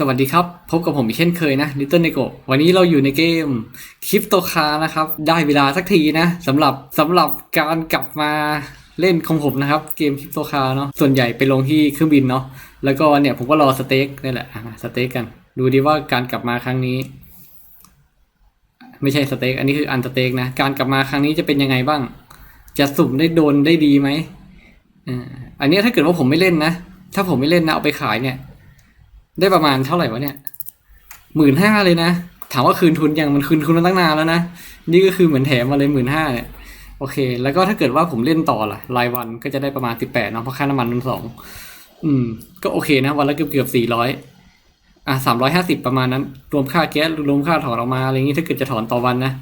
สวัสดีครับ พบกับผมอีกเช่นเคยนะ Little Nego วันนี้เราอยู่ในเกมคริปโตคานะครับ ได้เวลาสักทีนะสำหรับสำหรับการกลับมาเล่นของผมนะครับ เกมคริปโตคาเนาะส่วนใหญ่ไปลงที่เครื่องบินเนาะแล้วก็เนี่ยผมก็รอสเต็กนี่แหละสเต็กกัน ดูดีว่าการกลับมาครั้งนี้ ไม่ใช่สเต็กอันนี้คืออันสเต็กนะ การกลับมาครั้งนี้จะเป็นยังไงบ้าง จะสุ่มได้โดนได้ดีไหมอันนี้ถ้าเกิดว่าผมไม่เล่นนะ ถ้าผมไม่เล่นนะเอาไปขายเนี่ย ได้ประมาณเท่าไหร่วะเนี่ยหมื่นห้าเลยนะ ถามว่าคืนทุนยังมันคืนทุนมาตั้งนานแล้วนะ นี่ก็คือเหมือนแถมมาเลยหมื่นห้าเนี่ยโอเค แล้วก็ถ้าเกิดว่าผมเล่นต่อล่ะ รายวันก็จะได้ประมาณสิบแปดเนาะเพราะค่าน้ำมันมันสองอืม ก็โอเคนะ วันละเกือบเกือบสี่ร้อยอะสามร้อยห้าสิบประมาณนั้น รวมค่าแก๊สรวมค่าถอนออกมาอะไรอย่างงี้ถ้าเกิดจะถอนต่อวันนะ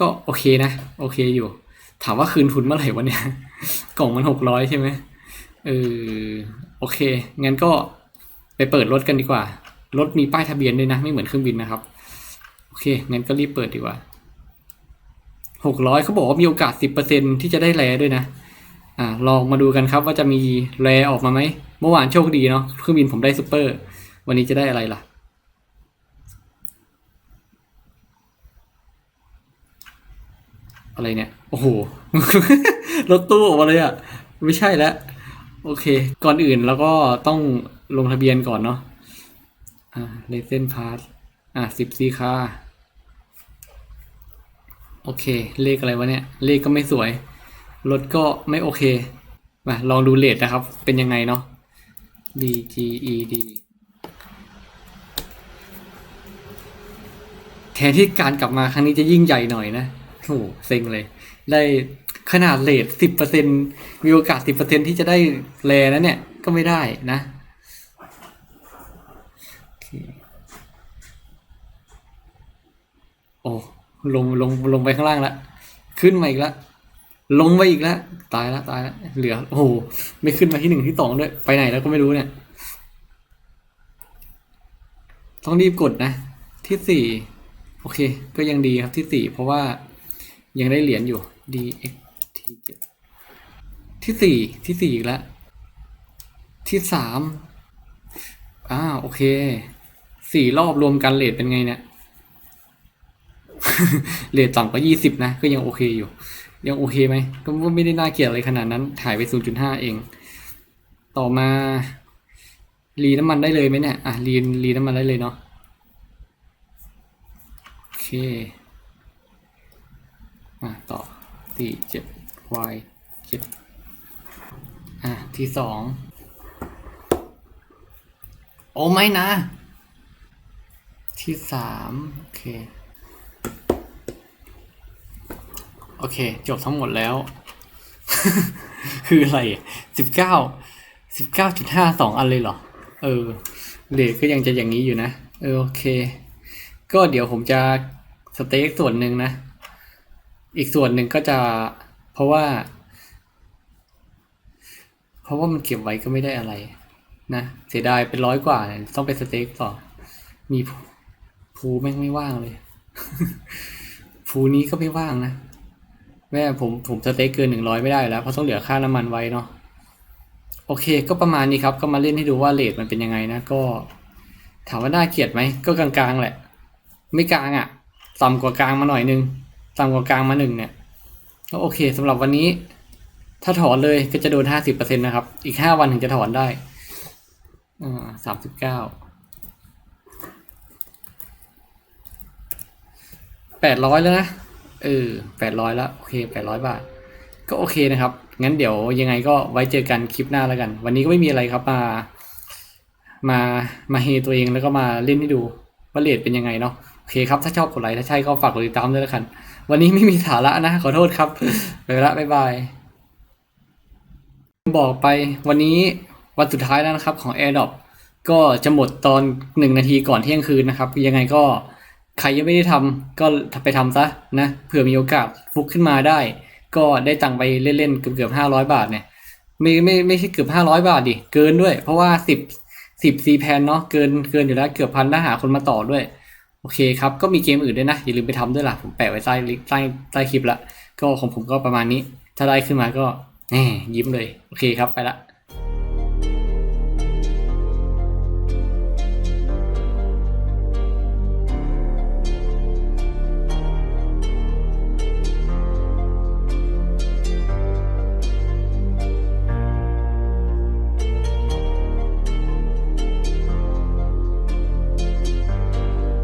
ก็โอเคนะ โอเคอยู่ ถามว่าคืนทุนเมื่อไหร่วะเนี่ยกล่องมันหกร้อยใช่ไหมเออโอเคงั้นก็ ไปเปิดรถกันดีกว่า รถมีป้ายทะเบียนด้วยนะ ไม่เหมือนเครื่องบินนะครับ โอเค งั้นก็รีบเปิดดีกว่าหกร้อยเขาบอกว่ามีโอกาสสิบเปอร์เซ็นที่จะได้แรด้วยนะ อ่า ลองมาดูกันครับว่าจะมีแรออกมาไหม เมื่อวานโชคดีเนาะ เครื่องบินผมได้ซูเปอร์ วันนี้จะได้อะไรล่ะ อะไรเนี่ย โอ้โห รถตู้ออกมาเลยอะ ไม่ใช่แล้ว โอเค ก่อนอื่นแล้วก็ต้อง ลงทะเบียนก่อนเนาะอ่าเลเซนพาสอ่าสิบซีคาโอเค เลขอะไรวะเนี่ย เลขก็ไม่สวย รถก็ไม่โอเค มาลองดูเลทนะครับ เป็นยังไงเนาะ B G E D แทนที่การกลับมาครั้งนี้จะยิ่งใหญ่หน่อยนะโอ้โหเซ็งเลย ได้ขนาดเลทสิบเปอร์เซ็นมีโอกาสสิบเปอร์เซ็นที่จะได้แลนะเนี่ย ก็ไม่ได้นะ โอ้ลงลงลงไปข้างล่างแล้วขึ้นมาอีกแล้วลงไปอีกแล้วตายแล้วตายแล้วเหลือ โอ้โหไม่ขึ้นมาที่หนึ่งที่สองด้วย ไปไหนแล้วก็ไม่รู้เนี่ย ต้องรีบกดนะ ที่สี่โอเค ก็ยังดีครับที่สี่เพราะว่ายังได้เหรียญอยู่ D X T เจ็ดที่สี่ที่สี่อีกแล้วที่สามอ่าโอเค สี่รอบรวมกันเลทเป็นไงเนี่ยเลทต่ำกว่ายี่สิบนะ ก็ยังโอเคอยู่ ยังโอเคไหมก็ไม่ได้น่าเกลียดอะไรขนาดนั้นถ่ายไปศูนย์จุดห้าเอง ต่อมารีน้ำมันได้เลยไหมเนี่ยอะรีรีน้ำมันได้เลยเนาะโอเคอะต่อสี่เจ็ด y เจ็ดอะที่สองโอ้ไม่นะ ที่สามโอเค โอเค จบทั้งหมดแล้ว คืออะไรสิบเก้าสิบเก้าจุดห้าสองอันเลยเหรอ เออเลทก็ยังจะอย่างนี้อยู่นะ เออโอเค ก็เดี๋ยวผมจะสเต็กส่วนหนึ่งนะ อีกส่วนหนึ่งก็จะเพราะว่า เพราะว่ามันเก็บไว้ก็ไม่ได้อะไร นะ เสียดายเป็นร้อยกว่าเนี่ยต้องไปสเต็กต่อ มี ภูแม่งไม่ว่างเลยภูนี้ก็ไม่ว่างนะแม่ผมผมสเต็กเกินหนึ่งร้อยไม่ได้แล้วเพราะต้องเหลือค่าน้ำมันไว้เนาะโอเค ก็ประมาณนี้ครับ ก็มาเล่นให้ดูว่าเลทมันเป็นยังไงนะ ก็ ถามว่าน่าเกลียดไหมก็กลางๆแหละ ไม่กลางอะ่ะต่ำกว่ากลางมาหน่อยนึงต่ำกว่ากลางมาหนึ่งเนี่ยก็โอเคสำหรับวันนี้ ถ้าถอนเลยก็จะโดนห้าสิบเปอร์เซ็นนะครับ อีกห้าวันถึงจะถอนได้อ่าสามสิบเก้า แปดร้อยแล้วนะ เออแปดร้อยแล้ว โอเคแปดร้อยบาท ก็โอเคนะครับ งั้นเดี๋ยวยังไงก็ไว้เจอกันคลิปหน้าแล้วกัน วันนี้ก็ไม่มีอะไรครับ มา มา มาเฮตัวเองแล้วก็มาเล่นให้ดูว่าเลทเป็นยังไงเนาะ โอเคครับ ถ้าชอบกดไลค์ ถ้าใช่ก็ฝากกดติดตามด้วยแล้วกัน วันนี้ไม่มีสาระนะ ขอโทษครับ ไปละบ๊ายบาย บอกไปวันนี้วันสุดท้ายแล้วนะครับของ AirDrop ก็จะหมดตอนหนึ่งนาทีก่อนเที่ยงคืนนะครับ ยังไงก็ ใครยังไม่ได้ทำก็ไปทำซะนะเผื่อมีโอกาสฟุกขึ้นมาได้ ก็ได้ตังไปเล่นๆเกือบเกือบห้าร้อยบาทเนี่ยไม่ไม่ไม่ใช่เกือบห้าร้อยบาทดิเกินด้วย เพราะว่าสิบสิบซีแพนเนาะเกินเกินอยู่แล้วเกือบพันถ้าหาคนมาต่อด้วย โอเคครับ ก็มีเกมอื่นด้วยนะ อย่าลืมไปทำด้วยล่ะ ผมแปะไว้ใต้ใต้ใต้คลิปละก็ของผมก็ประมาณนี้ ถ้าได้ขึ้นมาก็แหมยิ้มเลย โอเคครับไปละ